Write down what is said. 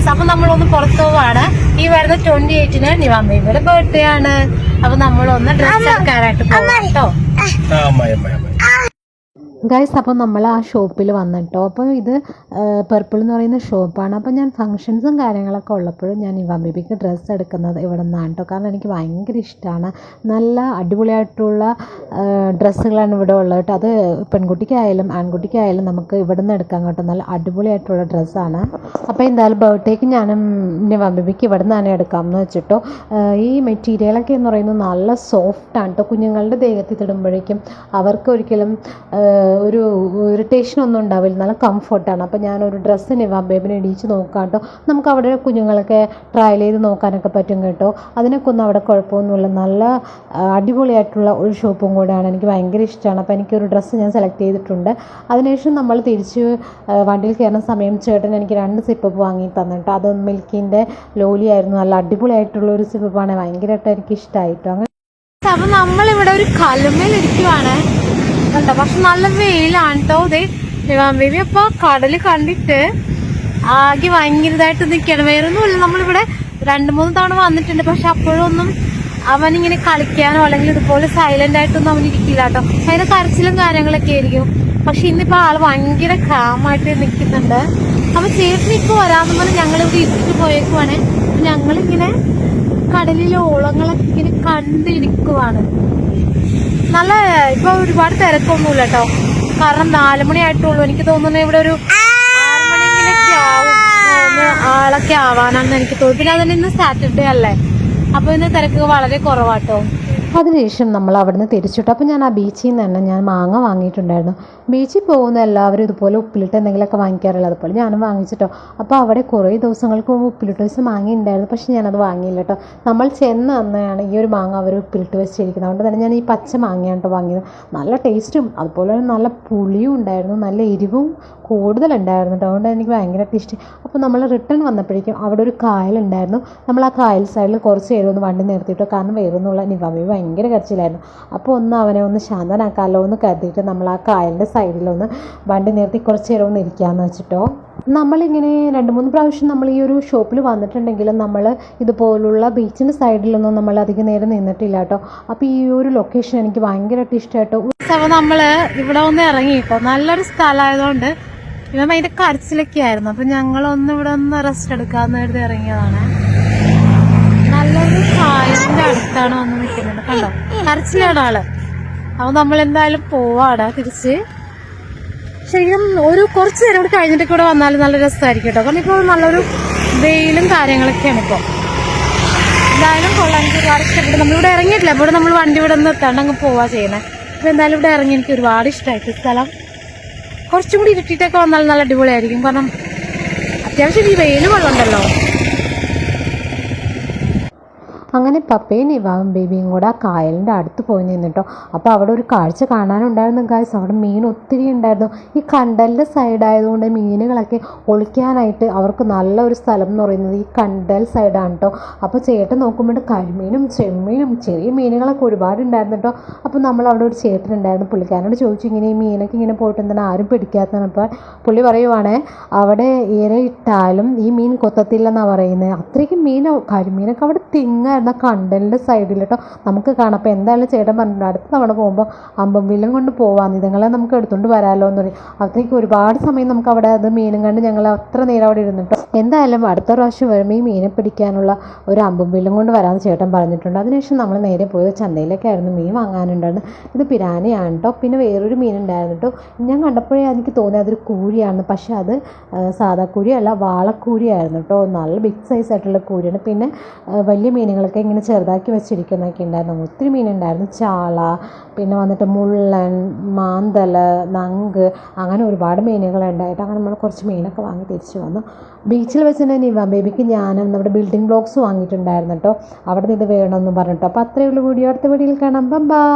Guys അപ്പൊ നമ്മളൊന്ന് പുറത്തു പോവാണ്. ഈ വരുന്ന ട്വന്റി എയ്റ്റിന് നിവാമ്പയുടെ ബർത്ത്ഡേ ആണ്. അപ്പൊ നമ്മളൊന്ന് ഡ്രസ് എടുക്കാനായിട്ട് പോവാം കേട്ടോ. ഗൈസ് അപ്പോൾ നമ്മൾ ആ ഷോപ്പിൽ വന്നിട്ടോ? അപ്പോൾ ഇത് പർപ്പിൾ എന്ന് പറയുന്ന ഷോപ്പാണ് അപ്പോൾ ഞാൻ ഫങ്ഷൻസും കാര്യങ്ങളൊക്കെ ഉള്ളപ്പോഴും ഞാൻ ഇവ ബേബിക്ക് ഡ്രസ്സ് എടുക്കുന്നത് ഇവിടെ നിന്നാണ് കേട്ടോ. കാരണം എനിക്ക് ഭയങ്കര ഇഷ്ടമാണ്. നല്ല അടിപൊളിയായിട്ടുള്ള ഡ്രസ്സുകളാണ് ഇവിടെ ഉള്ളത് കേട്ടോ. അത് പെൺകുട്ടിക്കായാലും ആൺകുട്ടിക്കായാലും നമുക്ക് ഇവിടെ നിന്ന് എടുക്കാൻ കേട്ടോ. നല്ല അടിപൊളിയായിട്ടുള്ള ഡ്രസ്സാണ് അപ്പോൾ എന്തായാലും ബർത്ത്ഡേക്ക് ഞാനും ഇവാൻ ബേബിക്ക് ഇവിടെ നിന്നാണ് എടുക്കാമെന്ന് വെച്ചിട്ടോ. ഈ മെറ്റീരിയലൊക്കെ എന്ന് പറയുന്നത് നല്ല സോഫ്റ്റാണ് കേട്ടോ. കുഞ്ഞുങ്ങളുടെ ദേഹത്തിൽ ഇടുമ്പോഴേക്കും അവർക്ക് ഒരിക്കലും ഒരു ഇറിറ്റേഷൻ ഒന്നും ഉണ്ടാവില്ല. നല്ല കംഫർട്ടാണ് അപ്പോൾ ഞാനൊരു ഡ്രസ്സ് നിവാ ബേബിനെ ഇടിച്ച് നോക്കാം കേട്ടോ നമുക്ക് അവിടെ കുഞ്ഞുങ്ങളൊക്കെ ട്രയൽ ചെയ്ത് നോക്കാനൊക്കെ പറ്റും കേട്ടോ. അതിനൊക്കെ ഒന്നും അവിടെ കുഴപ്പമൊന്നുമില്ല. നല്ല അടിപൊളിയായിട്ടുള്ള ഒരു ഷോപ്പും കൂടെയാണ് എനിക്ക് ഭയങ്കര ഇഷ്ടമാണ്. അപ്പോൾ എനിക്കൊരു ഡ്രസ്സ് ഞാൻ സെലക്ട് ചെയ്തിട്ടുണ്ട്. അതിനുശേഷം നമ്മൾ തിരിച്ച് വണ്ടിയിൽ കയറുന്ന സമയം ചേട്ടൻ എനിക്ക് രണ്ട് സിപ്പപ്പ് വാങ്ങി തന്നിട്ട് അത് മിൽക്കിന്റെ ലോലിയായിരുന്നു നല്ല അടിപൊളിയായിട്ടുള്ള ഒരു സിപ്പപ്പാണ് ഭയങ്കരമായിട്ട് എനിക്ക് ഇഷ്ടമായിട്ടോ അപ്പൊ നമ്മളിവിടെ ഒരു കലുമേൽ കണ്ടോ? പക്ഷെ നല്ല വെയിലാണ് കേട്ടോ ഇതേ. നിവാം ബേബി അപ്പൊ കടൽ കണ്ടിട്ട് ആകെ ഭയങ്കരതായിട്ട് നിൽക്കുകയാണ് വേറൊന്നുമില്ല നമ്മളിവിടെ രണ്ടു മൂന്ന് തവണ വന്നിട്ടുണ്ട്. പക്ഷെ അപ്പോഴൊന്നും അവൻ ഇങ്ങനെ കളിക്കാനോ അല്ലെങ്കിൽ ഇതുപോലെ സൈലന്റ് ആയിട്ടൊന്നും അവൻ ഇരിക്കില്ല കേട്ടോ അതിന്റെ കരച്ചിലും കാര്യങ്ങളൊക്കെ ആയിരിക്കും. പക്ഷെ ഇന്നിപ്പോ ആൾ ഭയങ്കര കാമായിട്ട് നിൽക്കുന്നുണ്ട് അപ്പൊ ചേട്ടൻ ഇപ്പൊ വരാന്ന് പറഞ്ഞ് ഞങ്ങളിവിടെ ഇട്ടിട്ട് പോയേക്കുവാണ്. ഞങ്ങളിങ്ങനെ കടലിലെ ഓളങ്ങളൊക്കെ ഇങ്ങനെ കണ്ടിരിക്കുവാണ്. നല്ല ഇപ്പൊ ഒരുപാട് തിരക്കൊന്നുമില്ല കേട്ടോ കാരണം നാലു മണി ആയിട്ടുള്ളൂ. എനിക്ക് തോന്നുന്നു ഇവിടെ ഒരു ആവും. ആളൊക്കെ ആവാനാണെന്ന് എനിക്ക് തോന്നുന്നു. പിന്നെ അതിന് ഇന്ന് സാറ്റർഡേ അല്ലേ? അപ്പൊ ഇന്ന് തിരക്ക് വളരെ കുറവാട്ടോ. അതിനുശേഷം നമ്മൾ അവിടുന്ന് തിരിച്ചിട്ടു അപ്പോൾ ഞാൻ ആ ബീച്ചിൽ നിന്ന് തന്നെ ഞാൻ മാങ്ങ വാങ്ങിയിട്ടുണ്ടായിരുന്നു. ബീച്ചിൽ പോകുന്ന എല്ലാവരും ഇതുപോലെ ഉപ്പിലിട്ട് എന്തെങ്കിലുമൊക്കെ വാങ്ങിക്കാറുള്ളത് അതുപോലെ ഞാനും വാങ്ങിച്ചിട്ടോ. അപ്പോൾ അവിടെ കുറേ ദിവസങ്ങൾക്ക് മുമ്പ് ഉപ്പിലിട്ട് വെച്ച് മാങ്ങ ഉണ്ടായിരുന്നു പക്ഷേ ഞാനത് വാങ്ങിയില്ല കേട്ടോ. നമ്മൾ ചെന്ന് അന്നാണ് ഈ ഒരു മാങ്ങ അവർ ഉപ്പിലിട്ട് വെച്ചിരിക്കുന്നത്. അതുകൊണ്ട് തന്നെ ഞാൻ ഈ പച്ച മാങ്ങയാണ് കേട്ടോ വാങ്ങിയത്. നല്ല ടേസ്റ്റും അതുപോലെ നല്ല പുളിയും ഉണ്ടായിരുന്നു. നല്ല എരിവും കൂടുതലുണ്ടായിരുന്നു കേട്ടോ. അതുകൊണ്ട് എനിക്ക് ഭയങ്കരമായിട്ട് ടേസ്റ്റ് അപ്പോൾ നമ്മൾ റിട്ടേൺ വന്നപ്പോഴേക്കും അവിടെ ഒരു കായലുണ്ടായിരുന്നു. നമ്മൾ ആ കായൽ സൈഡിൽ കുറച്ച് നേരം ഒന്ന് വണ്ടി നിർത്തിയിട്ടോ. കാരണം വേറൊന്നുള്ള നിവാമി ഭയങ്കര കരച്ചിലായിരുന്നു. അപ്പോൾ ഒന്ന് അവനെ ഒന്ന് ശാന്തനാക്കാമല്ലോ എന്ന് കരുതിയിട്ട് നമ്മൾ ആ കായലിന്റെ സൈഡിലൊന്ന് വണ്ടി നിർത്തി കുറച്ച് നേരം ഒന്ന് ഇരിക്കാമെന്ന് വെച്ചിട്ടോ. നമ്മളിങ്ങനെ രണ്ട് മൂന്ന് പ്രാവശ്യം നമ്മൾ ഈ ഒരു ഷോപ്പിൽ വന്നിട്ടുണ്ടെങ്കിലും നമ്മൾ ഇതുപോലുള്ള ബീച്ചിന്റെ സൈഡിലൊന്നും നമ്മൾ അധികം നേരം നിന്നിട്ടില്ല കേട്ടോ. അപ്പോൾ ഈ ഒരു ലൊക്കേഷൻ എനിക്ക് ഭയങ്കരമായിട്ട് ഇഷ്ടമായിട്ടോ അപ്പോൾ നമ്മൾ ഇവിടെ ഒന്ന് ഇറങ്ങി കേട്ടോ നല്ലൊരു സ്ഥലമായതുകൊണ്ട് ഇവൻ ഭയങ്കര കരച്ചിലൊക്കെ ആയിരുന്നു. അപ്പം ഞങ്ങളൊന്ന് ഇവിടെ ഒന്ന് റെസ്റ്റ് എടുക്കാമെന്ന് കരുതി ഇറങ്ങിയതാണ്. കായലിന്റെ അടുത്താണ് വന്ന് നിൽക്കുന്നത് കണ്ടോ? കരച്ചിലാണ് ആൾ. നമ്മൾ എന്തായാലും പോവാണ് തിരിച്ച്. ശരിക്കും ഒരു കുറച്ച് നേരം കൂടി കഴിഞ്ഞിട്ട് കൂടെ വന്നാൽ നല്ല രസമായിരിക്കും കേട്ടോ. കാരണം ഇപ്പോൾ നല്ലൊരു വെയിലും കാര്യങ്ങളൊക്കെയാണ് ഇപ്പോൾ എന്തായാലും കൊള്ളാം. എനിക്ക് ഒരുപാട് ഇഷ്ടപ്പെട്ടു. നമ്മളിവിടെ ഇറങ്ങിയിട്ടില്ല. ഇവിടെ നമ്മൾ വണ്ടി ഇവിടെ നിന്ന് എത്താണ്ട് അങ്ങ് പോവാ ചെയ്യണേ അപ്പോൾ എന്തായാലും ഇവിടെ ഇറങ്ങി എനിക്ക് ഒരുപാട് ഇഷ്ടമായിട്ട് സ്ഥലം. കുറച്ചും കൂടി ഇരുട്ടിയിട്ടൊക്കെ വന്നാൽ നല്ല അടിപൊളിയായിരിക്കും. കാരണം അത്യാവശ്യം ഈ വെയിൽ വെള്ളമുണ്ടല്ലോ. അങ്ങനെ പപ്പയും ഇവാവും ബേബിയും കൂടെ ആ കായലിന്റെ അടുത്ത് പോയി നിന്നിട്ടോ. അപ്പോൾ അവിടെ ഒരു കാഴ്ച കാണാനുണ്ടായിരുന്നു ഗായ്സ് അവിടെ മീൻ ഒത്തിരി ഉണ്ടായിരുന്നു. ഈ കണ്ടലിന്റെ സൈഡായതുകൊണ്ട് മീനുകളൊക്കെ ഒളിക്കാനായിട്ട് അവർക്ക് നല്ല ഒരു സ്ഥലം എന്ന് പറയുന്നത് ഈ കണ്ടൽ സൈഡാണ് കേട്ടോ അപ്പോൾ ചേട്ടൻ നോക്കുമ്പോൾ കരിമീനും ചെമ്മീനും ചെറിയ മീനുകളൊക്കെ ഒരുപാട് ഉണ്ടായിരുന്നു കേട്ടോ അപ്പോൾ നമ്മൾ അവിടെ ഒരു ചേട്ടനുണ്ടായിരുന്നു പുള്ളിക്കാരനോട് ചോദിച്ചു ഇങ്ങനെ ഈ മീനൊക്കെ ഇങ്ങനെ പോയിട്ട് എന്താണ് ആരും പിടിക്കാത്തതാണ്? അപ്പോൾ പുള്ളി പറയുവാണേ അവിടെ ഏറെ ഇട്ടാലും ഈ മീൻ കൊത്തത്തില്ലെന്നാണ് പറയുന്നത് അത്രയ്ക്കും മീൻ കരിമീനൊക്കെ അവിടെ തിങ്ങായിരുന്നു ആ കണ്ടന്റ് സൈഡിൽ കേട്ടോ നമുക്ക് കാണാം. അപ്പോൾ എന്തായാലും ചേട്ടൻ പറഞ്ഞിട്ടുണ്ട് അടുത്ത തവണ പോകുമ്പോൾ അമ്പമ്പിലും കൊണ്ട് പോവാം ഇതുങ്ങളെ നമുക്ക് എടുത്തുകൊണ്ട് വരാമല്ലോ എന്ന് പറയും. അത്രയ്ക്ക് ഒരുപാട് സമയം നമുക്ക് അവിടെ അത് മീനും കണ്ട് ഞങ്ങൾ അത്ര നേരം അവിടെ ഇരുന്നിട്ടോ എന്തായാലും അടുത്ത പ്രാവശ്യം വരുമ്പോൾ ഈ മീനെ പിടിക്കാനുള്ള ഒരു അമ്പമ്പിലും കൊണ്ട് വരാമെന്ന് ചേട്ടൻ പറഞ്ഞിട്ടുണ്ട്. അതിനുശേഷം നമ്മൾ നേരെ പോയത് ചന്തയിലേക്കായിരുന്നു മീൻ വാങ്ങാനുണ്ടായിരുന്നു. ഇത് പിരാനയാണ് കേട്ടോ പിന്നെ വേറൊരു മീനുണ്ടായിരുന്നു കേട്ടോ ഞാൻ കണ്ടപ്പോഴേ എനിക്ക് തോന്നി അതൊരു കൂരിയാണ്. പക്ഷേ അത് സാധാ കൂരിയല്ല വാളക്കൂരിയായിരുന്നു കേട്ടോ നല്ല ബിഗ് സൈസ് ആയിട്ടുള്ള കൂരിയാണ്. പിന്നെ വലിയ വലിയ മീനുകളൊക്കെ ഇങ്ങനെ ചെറുതാക്കി വെച്ചിരിക്കുന്നതൊക്കെ ഉണ്ടായിരുന്നു. ഒത്തിരി മീനുണ്ടായിരുന്നു ചാള പിന്നെ വന്നിട്ട് മുള്ളൻ മാന്തൽ നങ്ക് അങ്ങനെ ഒരുപാട് മീനുകളുണ്ടായിട്ട് അങ്ങനെ നമ്മൾ കുറച്ച് മീനൊക്കെ വാങ്ങി തിരിച്ചു വന്നു. ബീച്ചിൽ വെച്ച് തന്നെ നിവ ബേബിക്ക് ഞാനും നമ്മുടെ ബിൽഡിംഗ് ബ്ലോക്സ് വാങ്ങിയിട്ടുണ്ടായിരുന്നു കേട്ടോ. അവിടെ നിന്ന് ഇത് വേണമെന്ന് പറഞ്ഞിട്ടോ. അപ്പോൾ അത്രയേ ഉള്ളൂ. വീഡിയോ അടുത്ത വീഡിയോയിൽ കാണാം. ബൈ